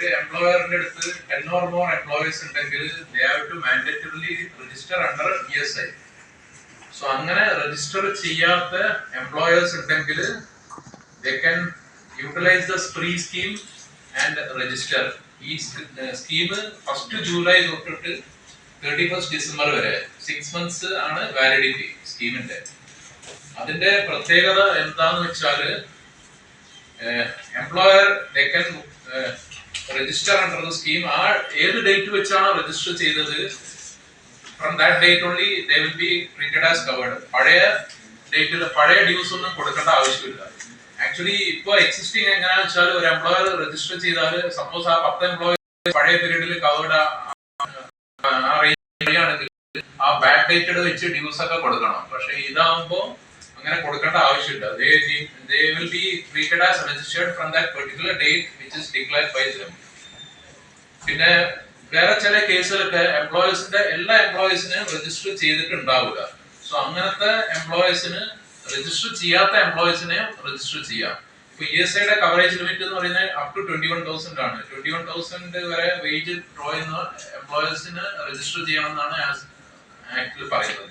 ഒരു എംപ്ലോയറിന്റെ അടുത്ത് ten or more employees ഉണ്ടെങ്കിൽ they register under E S I so അങ്ങനെ രജിസ്റ്റർ ചെയ്യാത്ത എംപ്ലോയേഴ്സ് ഉണ്ടെങ്കിൽ utilise the SPREE scheme and register ഈ സ്കീം ഫസ്റ്റ് ജൂലൈ തൊട്ടിട്ട് തേർട്ടി ഫസ്റ്റ് ഡിസംബർ വരെ. സിക്സ് മന്ത്സ് ആണ് വാലിഡിറ്റി സ്കീമിന്റെ അതിന്റെ പ്രത്യേകത എന്താന്ന് വെച്ചാൽ employer they can register under the scheme ആ ഏത് ഡേറ്റ് വെച്ചാണോ രജിസ്റ്റർ ചെയ്തത് from that date only they will be treated as covered പഴയ ഡേറ്റിൽ പഴയ ഡ്യൂസ് ഒന്നും കൊടുക്കേണ്ട ആവശ്യമില്ല. ആക്ച്വലി ഇപ്പോൾ എക്സിസ്റ്റിംഗ് എങ്ങനെയാണെന്ന് വെച്ചാൽ ഒരു എംപ്ലോയർ രജിസ്റ്റർ ചെയ്താൽ സപ്പോസ് ആ പത്ത് എംപ്ലോയർ പഴയ പീരീഡിൽ കവേർഡ് ആ റേഞ്ച് ആണെങ്കിൽ ആ ബാക്ക് ഡേറ്റഡ് വെച്ച് ഡ്യൂസ് ഒക്കെ കൊടുക്കണം. പക്ഷെ ഇതാവുമ്പോ അങ്ങനെ കൊടുക്കേണ്ട ആവശ്യമില്ല. They they will be treated as registered from that particular date which is declared by them പിന്നെ വേറെ ചില കേസുകളൊക്കെ എംപ്ലോയീസിന്റെ എല്ലാ എംപ്ലോയീസിനെയും രജിസ്റ്റർ ചെയ്തിട്ടുണ്ടാവുക സോ അങ്ങനത്തെ എംപ്ലോയീസിന് രജിസ്റ്റർ ചെയ്യാത്ത എംപ്ലോയീസിനെ രജിസ്റ്റർ ചെയ്യാം. ഇപ്പൊ ഇ എസ് ഐയുടെ കവറേജ് ലിമിറ്റ് എന്ന് പറയുന്നത് up to twenty one thousand ആണ്. ട്വന്റി വൺ തൗസൻഡ് വരെ വേജ് ഡ്രോ ചെയ്യുന്ന എംപ്ലോയീസിന് രജിസ്റ്റർ ചെയ്യണം എന്നാണ് ആക്ടിൽ പറയുന്നത്.